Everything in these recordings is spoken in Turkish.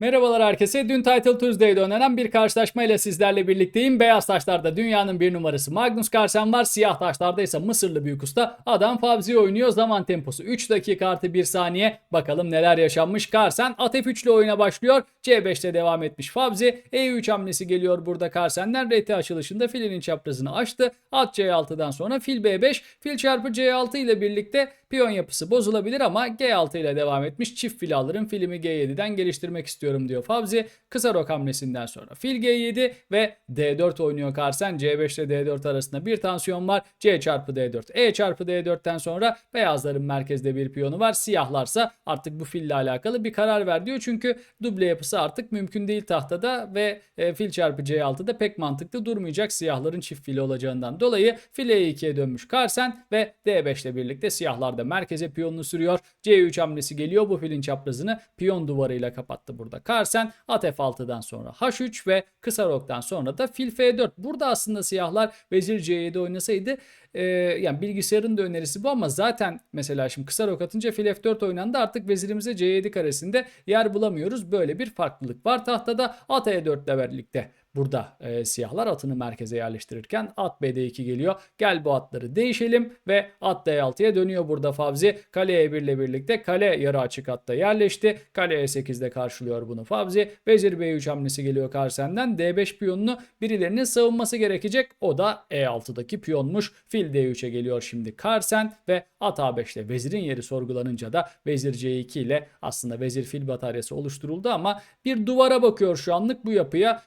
Merhabalar herkese. Dün Title Tuesday'de oynanan bir karşılaşma ile sizlerle birlikteyim. Beyaz taşlarda dünyanın bir numarası Magnus Carlsen var. Siyah taşlarda ise Mısırlı büyük usta Adam Fabzi oynuyor. Zaman temposu 3 dakika artı 1 saniye. Bakalım neler yaşanmış. Carlsen at F3 ile oyuna başlıyor. C5'te devam etmiş Fabzi. E3 hamlesi geliyor burada Carlsen'den. RT açılışında filinin çaprazını açtı. At C6'dan sonra fil B5. Fil çarpı C6 ile birlikte piyon yapısı bozulabilir ama G6 ile devam etmiş. Çift fil alırım. Filimi G7'den geliştirmek istiyorum diyor Fabzi. Kısa rok hamlesinden sonra fil G7 ve D4 oynuyor Carlsen. C5 ile D4 arasında bir tansiyon var. C çarpı D4. E çarpı D4'ten sonra beyazların merkezde bir piyonu var. Siyahlarsa artık bu fille alakalı bir karar ver diyor. Çünkü duble yapısı artık mümkün değil tahtada ve e, fil çarpı C6'da pek mantıklı durmayacak siyahların çift fili olacağından dolayı fil E2'ye dönmüş Carlsen ve D5 ile birlikte siyahlar da merkeze piyonunu sürüyor. C3 hamlesi geliyor. Bu filin çaprazını piyon duvarıyla kapattı burada. Carlsen at F6'dan sonra H3 ve kısa roktan sonra da fil F4. Burada aslında siyahlar vezir C7 oynasaydı e, yani bilgisayarın da önerisi bu ama zaten mesela şimdi kısa rok atınca fil F4 oynandı artık vezirimize C7 karesinde yer bulamıyoruz. Böyle bir farklılık var. Tahtada at E4 ile birlikte Burada e, siyahlar atını merkeze yerleştirirken at BD2 geliyor. Gel bu atları değişelim ve at D6'ya dönüyor burada Fabzi. Kale E1 ile birlikte kale yarı açık hatta yerleşti. Kale E8'de karşılıyor bunu Fabzi. Vezir B3 hamlesi geliyor Carlsen'den. D5 piyonunu birilerinin savunması gerekecek. O da E6'daki piyonmuş. Fil D3'e geliyor şimdi Carlsen ve at A5 ile vezirin yeri sorgulanınca da vezir C2 ile aslında vezir fil bataryası oluşturuldu ama bir duvara bakıyor şu anlık bu yapıya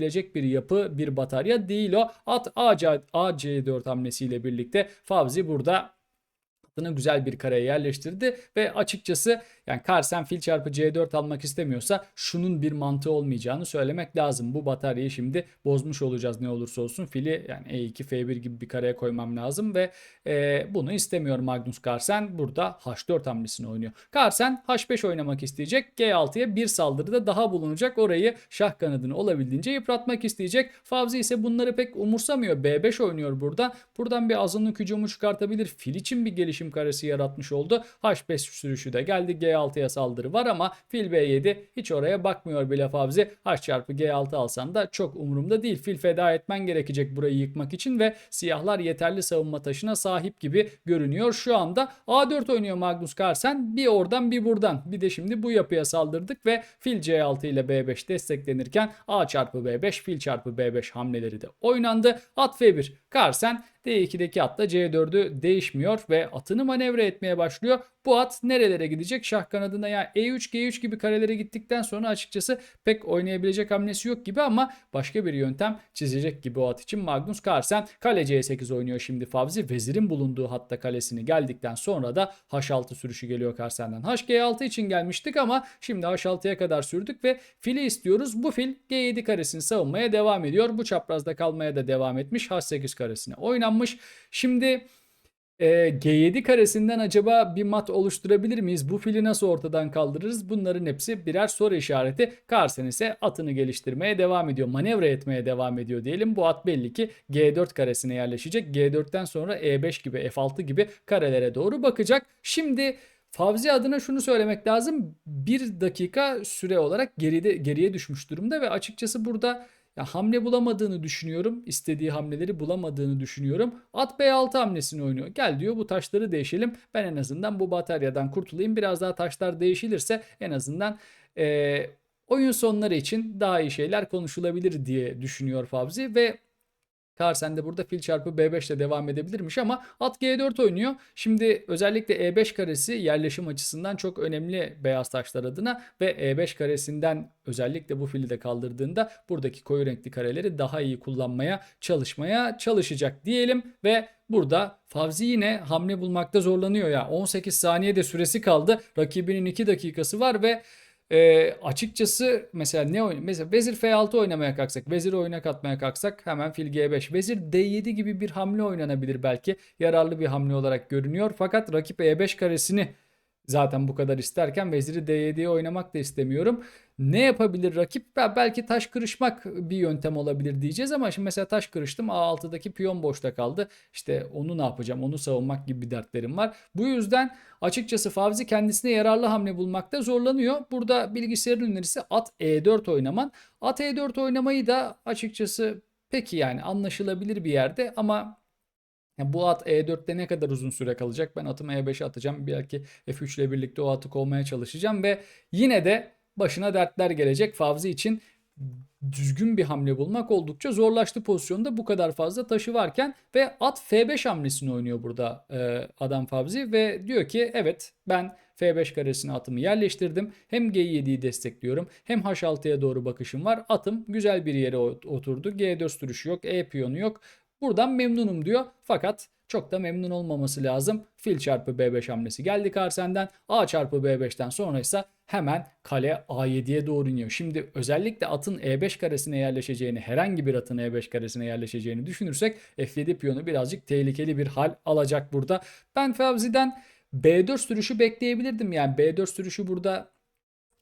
saldırabilecek bir yapı bir batarya değil o. At AC, AC4 hamlesiyle birlikte Fabzi burada atını güzel bir kareye yerleştirdi ve açıkçası yani Carlsen fil çarpı C4 almak istemiyorsa şunun bir mantığı olmayacağını söylemek lazım. Bu bataryayı şimdi bozmuş olacağız ne olursa olsun. Fili yani E2 F1 gibi bir kareye koymam lazım ve e, bunu istemiyor Magnus Carlsen. Burada H4 hamlesini oynuyor. Carlsen H5 oynamak isteyecek. G6'ya bir saldırıda daha bulunacak. Orayı şah kanadını olabildiğince yıpratmak isteyecek. Favzi ise bunları pek umursamıyor. B5 oynuyor burada. Buradan bir azınlık hücumu çıkartabilir. Fil için bir gelişim karesi yaratmış oldu. H5 sürüşü de geldi. G6'ya saldırı var ama fil B7 hiç oraya bakmıyor bile Favzi. H çarpı G6 alsan da çok umurumda değil. Fil feda etmen gerekecek burayı yıkmak için ve siyahlar yeterli savunma taşına sahip gibi görünüyor. Şu anda A4 oynuyor Magnus Carlsen. Bir oradan bir buradan. Bir de şimdi bu yapıya saldırdık ve fil C6 ile B5 desteklenirken A çarpı B5 fil çarpı B5 hamleleri de oynandı. At F1 Carlsen D2'deki atla C4'ü değişmiyor ve atını manevra etmeye başlıyor. Bu at nerelere gidecek? Şah kanadına ya E3 G3 gibi karelere gittikten sonra açıkçası pek oynayabilecek hamlesi yok gibi ama başka bir yöntem çizecek gibi o at için Magnus Carlsen kale C8 oynuyor şimdi Favzi. Vezirin bulunduğu hatta kalesini geldikten sonra da H6 sürüşü geliyor Carlsen'den. HG6 için gelmiştik ama şimdi H6'ya kadar sürdük ve fili istiyoruz. Bu fil G7 karesini savunmaya devam ediyor. Bu çaprazda kalmaya da devam etmiş. H8 karesine oynanmış. Şimdi e, G7 karesinden acaba bir mat oluşturabilir miyiz? Bu fili nasıl ortadan kaldırırız? Bunların hepsi birer soru işareti. Carlsen ise atını geliştirmeye devam ediyor. Manevra etmeye devam ediyor diyelim. Bu at belli ki G4 karesine yerleşecek. G4'ten sonra E5 gibi F6 gibi karelere doğru bakacak. Şimdi Favzi adına şunu söylemek lazım. Bir dakika süre olarak geride, geriye düşmüş durumda ve açıkçası burada ya hamle bulamadığını düşünüyorum. İstediği hamleleri bulamadığını düşünüyorum. At B6 hamlesini oynuyor. Gel diyor bu taşları değişelim. Ben en azından bu bataryadan kurtulayım. Biraz daha taşlar değişilirse en azından eee, oyun sonları için daha iyi şeyler konuşulabilir diye düşünüyor Favzi ve Carlsen de burada fil çarpı B5 ile devam edebilirmiş ama at G4 oynuyor. Şimdi özellikle E5 karesi yerleşim açısından çok önemli beyaz taşlar adına ve E5 karesinden özellikle bu fili de kaldırdığında buradaki koyu renkli kareleri daha iyi kullanmaya çalışmaya çalışacak diyelim ve Burada Favzi yine hamle bulmakta zorlanıyor ya. 18 saniyede süresi kaldı. Rakibinin 2 dakikası var ve e, açıkçası mesela ne oyun mesela vezir F6 oynamaya kalksak, vezir oyuna katmaya kalksak hemen fil G5, vezir D7 gibi bir hamle oynanabilir belki. Yararlı bir hamle olarak görünüyor. Fakat rakip E5 karesini Zaten bu kadar isterken veziri D7'ye oynamak da istemiyorum. Ne yapabilir rakip? Be- Belki taş kırışmak bir yöntem olabilir diyeceğiz ama şimdi mesela taş kırıştım A6'daki piyon boşta kaldı. İşte onu ne yapacağım? Onu savunmak gibi bir dertlerim var. Bu yüzden açıkçası Favzi kendisine yararlı hamle bulmakta zorlanıyor. Burada bilgisayarın önerisi at E4 oynaman. At E4 oynamayı da açıkçası peki yani anlaşılabilir bir yerde ama ya bu at E4'te ne kadar uzun süre kalacak? Ben atımı E5'e atacağım. Belki F3 ile birlikte o atı kovmaya çalışacağım ve yine de başına dertler gelecek. Favzi için düzgün bir hamle bulmak oldukça zorlaştı pozisyonda bu kadar fazla taşı varken ve at F5 hamlesini oynuyor burada e, adam Favzi ve diyor ki evet ben F5 karesine atımı yerleştirdim. Hem G7'yi destekliyorum hem H6'ya doğru bakışım var. Atım güzel bir yere ot- oturdu. G4 sürüşü yok, E piyonu yok. Buradan memnunum diyor. Fakat çok da memnun olmaması lazım. Fil çarpı B5 hamlesi geldi Karsen'den. A çarpı B5'ten sonra ise hemen kale A7'ye doğru iniyor. Şimdi özellikle atın E5 karesine yerleşeceğini, herhangi bir atın E5 karesine yerleşeceğini düşünürsek F7 piyonu birazcık tehlikeli bir hal alacak burada. Ben Fevzi'den B4 sürüşü bekleyebilirdim. Yani B4 sürüşü burada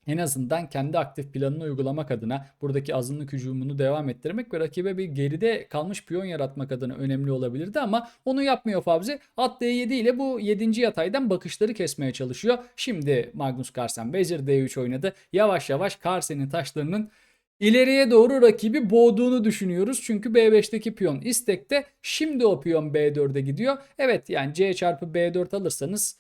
en azından kendi aktif planını uygulamak adına buradaki azınlık hücumunu devam ettirmek ve rakibe bir geride kalmış piyon yaratmak adına önemli olabilirdi ama onu yapmıyor Fabzi. At D7 ile bu 7. yataydan bakışları kesmeye çalışıyor. Şimdi Magnus Carlsen vezir D3 oynadı. Yavaş yavaş Carlsen'in taşlarının ileriye doğru rakibi boğduğunu düşünüyoruz. Çünkü B5'teki piyon istekte. Şimdi o piyon B4'e gidiyor. Evet yani C çarpı B4 alırsanız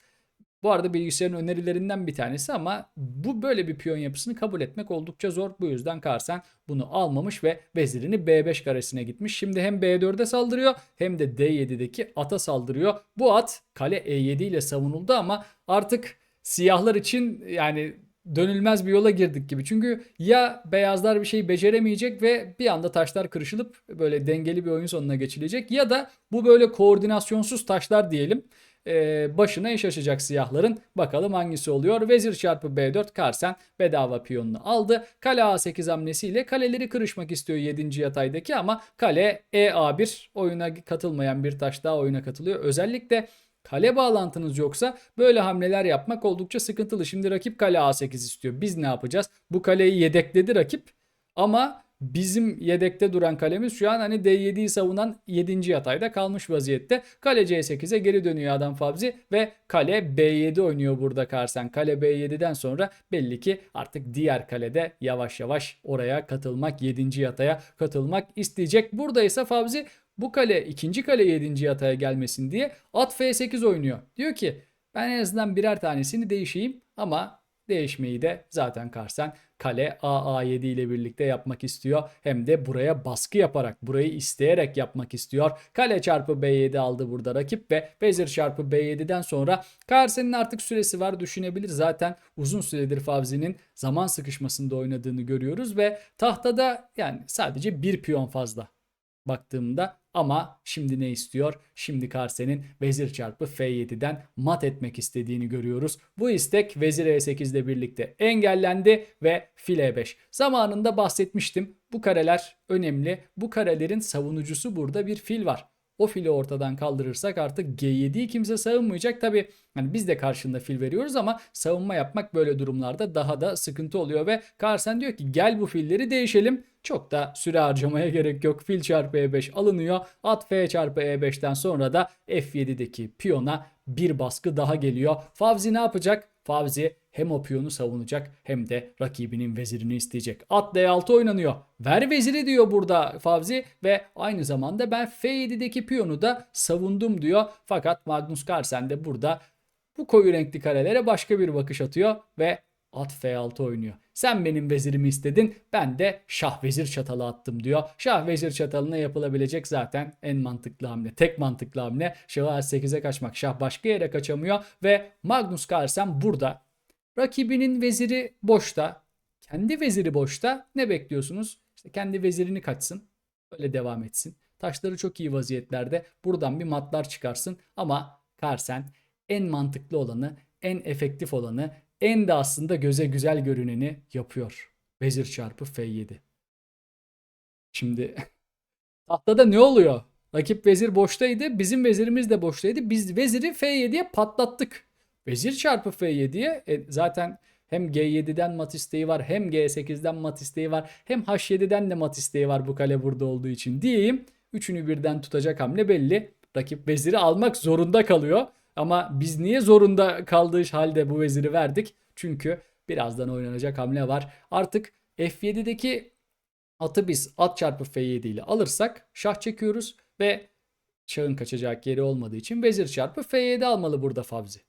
bu arada bilgisayarın önerilerinden bir tanesi ama bu böyle bir piyon yapısını kabul etmek oldukça zor. Bu yüzden Carlsen bunu almamış ve vezirini B5 karesine gitmiş. Şimdi hem B4'e saldırıyor hem de D7'deki ata saldırıyor. Bu at kale E7 ile savunuldu ama artık siyahlar için yani dönülmez bir yola girdik gibi. Çünkü ya beyazlar bir şey beceremeyecek ve bir anda taşlar kırışılıp böyle dengeli bir oyun sonuna geçilecek ya da bu böyle koordinasyonsuz taşlar diyelim e, başına iş açacak siyahların. Bakalım hangisi oluyor. Vezir çarpı B4 Karsen bedava piyonunu aldı. Kale A8 hamlesiyle kaleleri kırışmak istiyor 7. yataydaki ama kale EA1 oyuna katılmayan bir taş daha oyuna katılıyor. Özellikle kale bağlantınız yoksa böyle hamleler yapmak oldukça sıkıntılı. Şimdi rakip kale A8 istiyor. Biz ne yapacağız? Bu kaleyi yedekledi rakip ama bizim yedekte duran kalemiz şu an hani D7'yi savunan 7. yatayda kalmış vaziyette. Kale C8'e geri dönüyor adam Fabzi ve kale B7 oynuyor burada Karsen. Kale B7'den sonra belli ki artık diğer kalede yavaş yavaş oraya katılmak 7. yataya katılmak isteyecek. Burada ise Fabzi bu kale ikinci kale 7. yataya gelmesin diye at F8 oynuyor. Diyor ki ben en azından birer tanesini değişeyim ama değişmeyi de zaten Karsen kale AA7 ile birlikte yapmak istiyor. Hem de buraya baskı yaparak, burayı isteyerek yapmak istiyor. Kale çarpı B7 aldı burada rakip ve vezir çarpı B7'den sonra Karsen'in artık süresi var düşünebilir. Zaten uzun süredir Favzi'nin zaman sıkışmasında oynadığını görüyoruz ve tahtada yani sadece bir piyon fazla baktığımda ama şimdi ne istiyor? Şimdi Karsen'in vezir çarpı F7'den mat etmek istediğini görüyoruz. Bu istek vezir E8 ile birlikte engellendi ve fil E5. Zamanında bahsetmiştim. Bu kareler önemli. Bu karelerin savunucusu burada bir fil var. O fili ortadan kaldırırsak artık G7'yi kimse savunmayacak. Tabi hani biz de karşında fil veriyoruz ama savunma yapmak böyle durumlarda daha da sıkıntı oluyor ve Carlsen diyor ki gel bu filleri değişelim. Çok da süre harcamaya gerek yok. Fil çarpı E5 alınıyor. At F çarpı E5'ten sonra da F7'deki piyona bir baskı daha geliyor. Favzi ne yapacak? Favzi hem o savunacak hem de rakibinin vezirini isteyecek. At D6 oynanıyor. Ver veziri diyor burada Favzi ve aynı zamanda ben F7'deki piyonu da savundum diyor. Fakat Magnus Carlsen de burada bu koyu renkli karelere başka bir bakış atıyor ve at F6 oynuyor. Sen benim vezirimi istedin ben de şah vezir çatalı attım diyor. Şah vezir çatalına yapılabilecek zaten en mantıklı hamle. Tek mantıklı hamle şahı A8'e kaçmak. Şah başka yere kaçamıyor ve Magnus Carlsen burada rakibinin veziri boşta. Kendi veziri boşta. Ne bekliyorsunuz? İşte kendi vezirini kaçsın. Öyle devam etsin. Taşları çok iyi vaziyetlerde. Buradan bir matlar çıkarsın. Ama Carlsen en mantıklı olanı, en efektif olanı, en de aslında göze güzel görüneni yapıyor. Vezir çarpı F7. Şimdi tahtada ne oluyor? Rakip vezir boştaydı. Bizim vezirimiz de boştaydı. Biz veziri F7'ye patlattık. Vezir çarpı F7'ye e, zaten hem G7'den mat isteği var hem G8'den mat isteği var hem H7'den de mat isteği var bu kale burada olduğu için diyeyim. Üçünü birden tutacak hamle belli. Rakip veziri almak zorunda kalıyor. Ama biz niye zorunda kaldığı halde bu veziri verdik? Çünkü birazdan oynanacak hamle var. Artık F7'deki atı biz at çarpı F7 ile alırsak şah çekiyoruz ve şahın kaçacak yeri olmadığı için vezir çarpı F7 almalı burada Fabzi.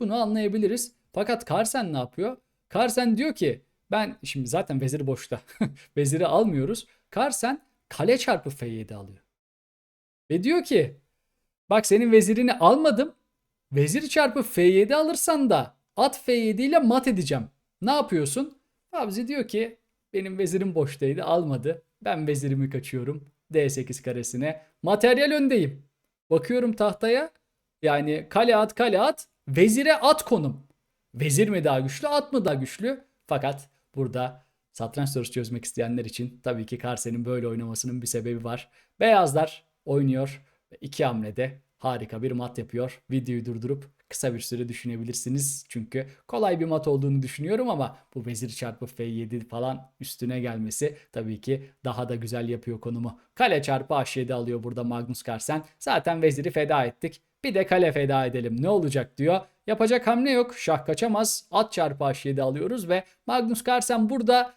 Bunu anlayabiliriz. Fakat Carsen ne yapıyor? Carsen diyor ki ben şimdi zaten vezir boşta. Veziri almıyoruz. Carsen kale çarpı F7 alıyor. Ve diyor ki bak senin vezirini almadım. Vezir çarpı F7 alırsan da at F7 ile mat edeceğim. Ne yapıyorsun? Fabzi diyor ki benim vezirim boştaydı almadı. Ben vezirimi kaçıyorum. D8 karesine. Materyal öndeyim. Bakıyorum tahtaya. Yani kale at kale at. Vezire at konum. Vezir mi daha güçlü at mı daha güçlü? Fakat burada satranç sorusu çözmek isteyenler için tabii ki Carsen'in böyle oynamasının bir sebebi var. Beyazlar oynuyor iki hamlede harika bir mat yapıyor. Videoyu durdurup kısa bir süre düşünebilirsiniz. Çünkü kolay bir mat olduğunu düşünüyorum ama bu vezir çarpı F7 falan üstüne gelmesi tabii ki daha da güzel yapıyor konumu. Kale çarpı H7 alıyor burada Magnus Carlsen. Zaten veziri feda ettik. Bir de kale feda edelim ne olacak diyor. Yapacak hamle yok. Şah kaçamaz. At çarpı H7 alıyoruz ve Magnus Carlsen burada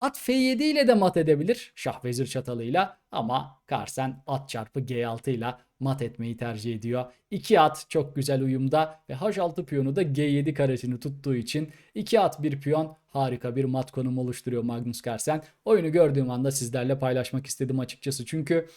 At F7 ile de mat edebilir şah vezir çatalıyla ama Carlsen at çarpı G6 ile mat etmeyi tercih ediyor. İki at çok güzel uyumda ve H6 piyonu da G7 karesini tuttuğu için iki at bir piyon harika bir mat konumu oluşturuyor Magnus Carlsen. Oyunu gördüğüm anda sizlerle paylaşmak istedim açıkçası çünkü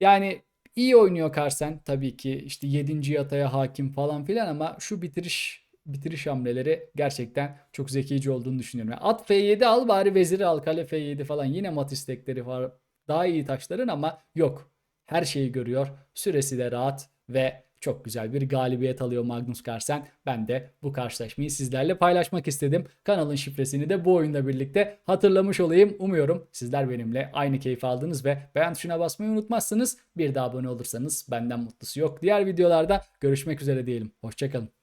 yani iyi oynuyor Carlsen tabii ki işte 7. yataya hakim falan filan ama şu bitiriş bitiriş hamleleri gerçekten çok zekice olduğunu düşünüyorum. Yani at F7 al bari veziri al kale F7 falan yine mat istekleri var. Daha iyi taşların ama yok. Her şeyi görüyor. Süresi de rahat ve çok güzel bir galibiyet alıyor Magnus Carlsen. Ben de bu karşılaşmayı sizlerle paylaşmak istedim. Kanalın şifresini de bu oyunda birlikte hatırlamış olayım. Umuyorum sizler benimle aynı keyif aldınız ve beğen tuşuna basmayı unutmazsınız. Bir daha abone olursanız benden mutlusu yok. Diğer videolarda görüşmek üzere diyelim. Hoşçakalın.